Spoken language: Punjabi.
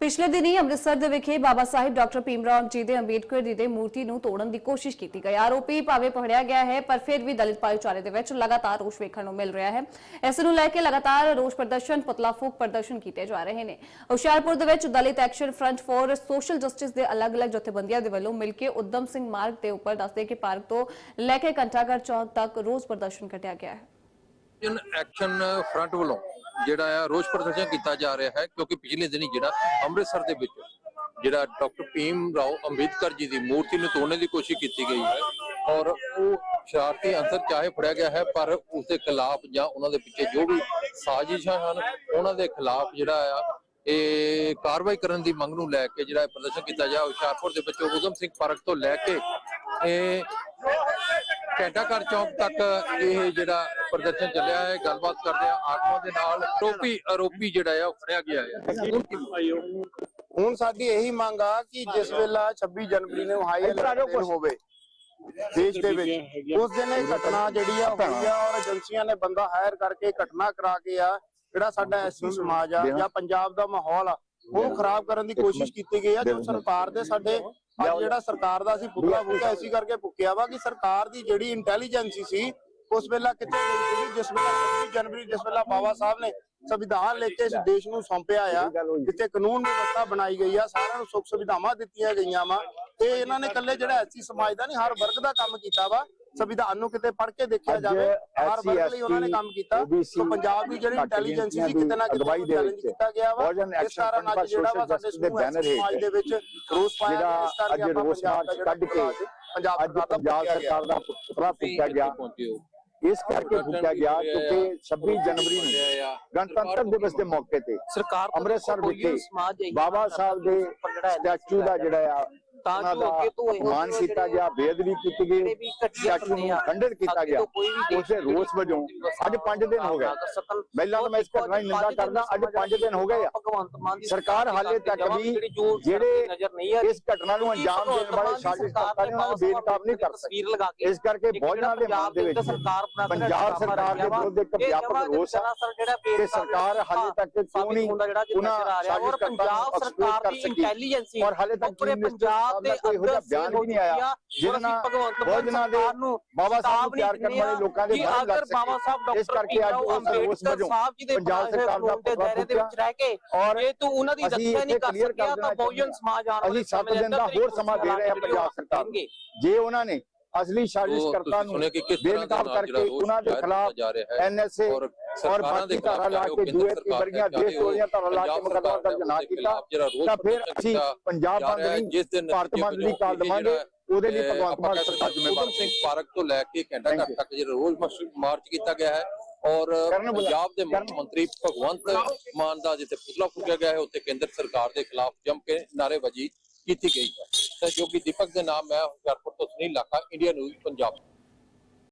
ਪਿਛਲੇ ਦਿਨੀ ਅੰਮ੍ਰਿਤਸਰ ਦੇ ਵਿਖੇ ਬਾਬਾ ਸਾਹਿਬ ਡਾਕਟਰ ਭੀਮਰਾਓ ਜੀ ਦੇ ਅੰਬੇਡਕਰ ਜੀ ਦੇ ਮੂਰਤੀ ਨੂੰ ਤੋੜਨ ਦੀ ਕੋਸ਼ਿਸ਼ ਕੀਤੀ ਗਈ। ਆਰੋਪੀ ਭਾਵੇਂ ਪਕੜਿਆ ਗਿਆ ਹੈ, ਪਰ ਫਿਰ ਵੀ ਦਲਿਤ ਭਾਈਚਾਰੇ ਦੇ ਵਿੱਚ ਲਗਾਤਾਰ ਰੋਸ ਵੇਖਣ ਨੂੰ ਮਿਲ ਰਿਹਾ ਹੈ। ਇਸ ਨੂੰ ਲੈ ਕੇ ਲਗਾਤਾਰ ਰੋਸ ਪ੍ਰਦਰਸ਼ਨ, ਪੁਤਲਾ ਫੂਕ ਪ੍ਰਦਰਸ਼ਨ ਕੀਤੇ ਜਾ ਰਹੇ ਨੇ। ਹੁਸ਼ਿਆਰਪੁਰ ਦੇ ਵਿੱਚ Dalit action front for social justice ਦੇ ਅਲੱਗ-ਅਲੱਗ ਜਥੇਬੰਦੀਆਂ ਦੇ ਵੱਲੋਂ ਮਿਲ ਕੇ ਉਦਮ ਸਿੰਘ ਮਾਰਗ ਦੇ ਉੱਪਰ ਦੱਸਦੇ ਕਿ ਪਾਰਕ ਤੋਂ ਲੈ ਕੇ ਘੰਟਾਘਰ ਚੌਕ ਤੱਕ ਰੋਸ ਪ੍ਰਦਰਸ਼ਨ ਕੱਢਿਆ ਗਿਆ ਹੈ। ਜਨ ਐਕਸ਼ਨ ਫਰੰਟ ਵੱਲੋਂ ਜਿਹੜਾ ਆ ਰੋਸ ਪ੍ਰਦਰਸ਼ਨ ਕੀਤਾ ਜਾ ਰਿਹਾ ਹੈ, ਕਿਉਂਕਿ ਪਿਛਲੇ ਦਿਨੀ ਜਿਹੜਾ ਅੰਮ੍ਰਿਤਸਰ ਦੇ ਵਿੱਚ ਜਿਹੜਾ ਡਾਕਟਰ ਭੀਮ ਰਾਓ ਅੰਬੇਦਕਰ ਜੀ ਦੀ ਮੂਰਤੀ ਨੂੰ ਤੋੜਨ ਦੀ ਕੋਸ਼ਿਸ਼ ਕੀਤੀ ਗਈ ਹੈ ਔਰ ਉਹ ਸ਼ਰਾਰਤੀ ਅੰਸਰ ਚਾਹੇ ਫੜਿਆ ਗਿਆ ਹੈ, ਪਰ ਉਸ ਦੇ ਖਿਲਾਫ ਜਾਂ ਉਹਨਾਂ ਦੇ ਪਿੱਛੇ ਜੋ ਵੀ ਸਾਜ਼ਿਸ਼ਾਂ ਹਨ, ਉਹਨਾਂ ਦੇ ਖਿਲਾਫ ਜਿਹੜਾ ਆ ਇਹ ਕਾਰਵਾਈ ਕਰਨ ਦੀ ਮੰਗ ਨੂੰ ਲੈ ਕੇ ਜਿਹੜਾ ਪ੍ਰਦਰਸ਼ਨ ਕੀਤਾ ਜਾ ਹੁਸ਼ਿਆਰਪੁਰ ਦੇ ਵਿੱਚ ਉਦਮ ਸਿੰਘ ਪਾਰਕ ਤੋਂ ਲੈ ਕੇ ਇਹ ਘੰਟਾ ਘਰ ਚੌਕ ਤੱਕ ਇਹ ਜਿਹੜਾ ਪ੍ਰਦਰਸ਼ਨ ਚੱਲਿਆ ਹੈ ਗੱਲਬਾਤ ਕਰਦੇ ਆ ਆਤਮਾ ਦੇ ਨਾਲ। ਆਰੋਪੀ ਆਰੋਪੀ ਜਿਹੜਾ ਆ ਉਹ ਫੜਿਆ ਗਿਆ ਹੈ। ਹੁਣ ਸਾਡੀ ਇਹੀ ਮੰਗ ਆ ਕਿ ਜਿਸ ਵੇਲਾ 26 ਜਨਵਰੀ ਨੂੰ ਹਾਈ ਅਲਰਟ ਹੋਵੇ ਦੇਸ਼ ਦੇ ਵਿੱਚ ਉਸ ਦਿਨ ਇਹ ਘਟਨਾ ਜਿਹੜੀ ਆ ਹੋਈ ਆ ਔਰ ਏਜੰਸੀਆਂ ਨੇ ਬੰਦਾ ਹਾਇਰ ਕਰਕੇ ਘਟਨਾ ਕਰਾ ਕੇ ਆ ਜਿਹੜਾ ਸਾਡਾ ਐਸਸੀ ਸਮਾਜ ਆ ਜਾਂ ਪੰਜਾਬ ਦਾ ਮਾਹੌਲ ਆ ਉਹਨੂੰ ਖਰਾਬ ਕਰਨ ਦੀ ਕੋਸ਼ਿਸ਼ ਕੀਤੀ ਗਈ ਆ ਜੋ ਸਰਕਾਰ ਦੇ ਸਾਡੇ ਜਿਹੜਾ ਸਰਕਾਰ ਦਾ ਅਸੀਂ ਪੁਤਲਾ ਫੂਕਾ ਇਸੇ ਕਰਕੇ ਫੁੱਕਿਆ ਵਾ ਕਿ ਸਰਕਾਰ ਦੀ ਜਿਹੜੀ ਇੰਟੈਲੀਜੈਂਸੀ ਸੀ ਉਸ ਵੇਲਾ ਕਿੱਥੇ ਗਈ ਸੀ ਜਿਸ ਵੇਲਾ 26 ਜਨਵਰੀ ਜਿਸ ਵੇਲਾ ਬਾਬਾ ਸਾਹਿਬ ਨੇ ਸੰਵਿਧਾਨ ਲਿਖ ਕੇ ਇਸ ਦੇਸ਼ ਨੂੰ ਸੌਂਪਿਆ ਆ ਜਿੱਥੇ ਕਾਨੂੰਨ ਵਿਵਸਥਾ ਬਣਾਈ ਗਈ ਆ ਸਾਰਿਆਂ ਨੂੰ ਸੁੱਖ ਸੁਵਿਧਾਵਾਂ ਦਿੱਤੀਆਂ ਗਈਆਂ ਵਾ। ਤੇ ਇਹਨਾਂ ਨੇ ਇਕੱਲੇ ਜਿਹੜਾ ਐਸੀ ਸਮਾਜ ਦਾ ਨਹੀਂ ਹਰ ਵਰਗ ਦਾ ਕੰਮ ਕੀਤਾ ਵਾ। ਸੰਵਿਧਾਨ ਨੂੰ ਕਿਤੇ ਪੜ੍ਹ ਕੇ ਦੇਖਿਆ ਜਾਵੇ ਹਰ ਵਰਗ ਲਈ ਉਹਨਾਂ ਨੇ ਕੰਮ ਕੀਤਾ। ਸੋ ਪੰਜਾਬ ਦੀ ਜਿਹੜੀ ਇੰਟੈਲੀਜੈਂਸ ਸੀ ਕਿਤੇ ਨਾ ਕਿਤੇ ਚੈਲੰਜ ਕੀਤਾ ਗਿਆ ਵਾ। ਇਸ ਕਾਰਨ ਅੱਜ ਜਿਹੜਾ ਵਾ ਸਾਡੇ ਸਮਾਜ ਦੇ ਵਿੱਚ ਰੋਸ ਪਾਇਆ ਗਿਆ ਇਸ ਜਿਹੜਾ ਕਰਕੇ ਅੱਜ ਆਪਾਂ ਰੋਸ ਪੰਜਾਬ ਦਾ ਮਾਰਚ ਜਿਹੜਾ ਕੱਢ ਕੇ ਪੰਜਾਬ ਸਰਕਾਰ ਦਾ ਪੰਜਾਬ ਫੂਕਿਆ ਗਿਆ। ਸਰਕਾਰ ਦਾ ਪੁਤਲਾ ਫੂਕਿਆ ਗਿਆ ਪਹੁੰਚੇ ਹੋ। ਇਸ ਕਰਕੇ ਫੂਕਿਆ ਗਿਆ ਕਿਉਂਕਿ 26 ਜਨਵਰੀ ਨੂੰ ਗਣਤੰਤਰ ਦਿਵਸ ਦੇ ਮੌਕੇ ਤੇ ਸਰਕਾਰ ਅੰਮ੍ਰਿਤਸਰ ਵਿਖੇ ਬਾਬਾ ਸਾਹਿਬ ਦੇ ਸਟੈਚੂ ਦਾ ਜਿਹੜਾ ਆ ਤਾਂ ਜੋ ਅੱਗੇ ਤੋਂ ਇਹੋ ਜਿਹੇ ਕੀਤਾ ਗਿਆ ਬੇਅਦਬੀ ਕੀਤੀ ਗਈ ਬੰਦੇ ਨੂੰ ਆ, ਖੰਡਿਤ ਕੀਤਾ ਗਿਆ। ਉਸੇ ਰੋਸ ਵਜੋਂ ਅੱਜ 5 ਦਿਨ ਹੋ ਗਏ। ਪਹਿਲਾਂ ਤਾਂ ਮੈਂ ਇਸ ਘਟਨਾ ਦੀ ਨਿੰਦਾ ਕਰਦਾ ਅੱਜ 5 ਦਿਨ ਹੋ ਗਏ ਆ। ਮਾਨ ਸਰਕਾਰ ਹਾਲੇ ਤੱਕ ਵੀ ਜਿਹੜੇ ਜਿਹੜੇ ਨਜ਼ਰ ਨਹੀਂ ਆ ਰਹੀ। ਇਸ ਘਟਨਾ ਨੂੰ ਅੰਜਾਮ ਦੇਣ ਵਾਲੇ ਸਾਜ਼ਿਸ਼ ਕਰਤਾ ਨੇ ਬੇਨਕਾਬ ਨਹੀਂ ਕਰ ਸਕਦੇ ਤਸਵੀਰ ਲਗਾ ਕੇ ਇਸ ਕਰਕੇ ਬਹੁਜਨਾਂ ਦੇ ਮਨ ਦੇ ਵਿੱਚ ਪੰਜਾਬ ਸਰਕਾਰ ਦੇ ਵਿਰੁੱਧ ਇੱਕ ਵਿਆਪਕ ਰੋਸ ਆ ਕਿ ਸਰਕਾਰ ਹਾਲੇ ਤੱਕ ਕਿਉਂ ਨਹੀਂ ਉਹਨਾਂ ਪੰਜਾਬ ਸਰਕਾਰ ਦੀ ਇੰਟੈਲੀਜੈਂਸੀ ਔਰ ਹਾਲੇ ਤੱਕ ਪੂਰੇ ਪੰਜਾਬ ਦੇ ਜਿਹਾ ਬਿਆਨ ਵੀ ਨਹੀਂ ਆਇਆ ਜਿਹਦੇ ਨਾਲ ਭਗਵੰਤ ਮਾਨ ਸਰਕਾਰ ਨੂੰ ਬਾਬਾ ਸਾਹਿਬ ਨੂੰ ਪਿਆਰ ਕਰਨ ਵਾਲੇ ਲੋਕਾਂ ਦੇ ਅਗਰ ਲੱਗ ਬਾਬਾ ਸਾਹਿਬ ਸਕੇ ਇਸ ਡਾਕਟਰ ਕਰਕੇ ਅੱਜ ਰੋਸ ਅੰਬੇਡਕਰ ਵਜੋਂ ਪੰਜਾਬ ਸਰਕਾਰ ਦਾ ਦਾਇਰੇ ਦੇ ਵਿੱਚ ਰਹਿ ਕੇ ਜੇ ਤੂੰ ਉਹਨਾਂ ਦੀ ਰੱਖਿਆ ਨਹੀਂ ਕਰ ਸਕਿਆ ਤਾਂ ਬਹੁਜਨ ਸਮਾਜ ਆਉਣ ਵਾਲੇ ਅਸੀਂ 7 ਸਮੇਂ ਦਿਨ ਦਾ ਅੰਦਰ ਹੋਰ ਸਮਾਂ ਦੇ ਰਹੇ ਹਾਂ ਪੰਜਾਬ ਸਰਕਾਰ ਜੇ ਉਹਨਾਂ ਨੇ ਅਸਲੀ ਸਾਜ਼ਿਸ਼ ਉਹ ਕਰਤਾ ਤੁਸੀਂ ਨੂੰ ਬੇਨਕਾਬ ਕਰਕੇ ਉਹਨਾਂ ਦੇ ਖਿਲਾਫ ਐਨਐਸਏ ਔਰ ਬਾਕੀ ਧਾਰਾ ਲਾ ਕੇ ਜੂਏ ਦੀ ਵਰਗੀਆਂ ਦੇਸ਼ ਤੋੜੀਆਂ ਧਾਰਾ ਲਾ ਕੇ ਮੁਕੱਦਮਾ ਦਰਜ ਨਾ ਕੀਤਾ ਤਾਂ ਫਿਰ ਅਸੀਂ ਪੰਜਾਬ ਬੰਦ ਨਹੀਂ ਭਾਰਤ ਬੰਦ ਦੀ ਕਾਲ ਦਵਾਂਗੇ ਉਹਦੇ ਲਈ ਭਗਵੰਤ ਮਾਨ ਸਰਕਾਰ ਜ਼ਿੰਮੇਵਾਰ ਸਿੰਘ ਪਾਰਕ ਤੋਂ ਲੈ ਕੇ ਘੰਟਾ ਘਰ ਤੱਕ ਜਿਹੜਾ ਰੋਜ਼ ਮਾਰਚ ਕੀਤਾ ਗਿਆ ਹੈ ਔਰ ਪੰਜਾਬ ਦੇ ਮੁੱਖ। ਮੰਤਰੀ ਭਗਵੰਤ ਮਾਨ ਦਾ ਜਿੱਥੇ ਪੁਤਲਾ ਫੂਕਿਆ ਗਿਆ ਹੈ ਉੱਥੇ ਕੇਂਦਰ ਸਰਕਾਰ ਦੇ ਖਿਲਾਫ ਜੰਮ ਕੇ ਨਾਅਰੇਬਾਜ਼ੀ ਕੀਤੀ ਗਈ ਹੈ। ਸਹਿਯੋਗੀ ਦੀਪਕ ਦੇ ਨਾਮ ਮੈਂ ਹੁਸ਼ਿਆਰਪੁਰ ਤੋਂ ਸੁਨੀਲ ਲਾਖਾ ਇੰਡੀਆ ਨਿਊਜ਼ ਪੰਜਾਬ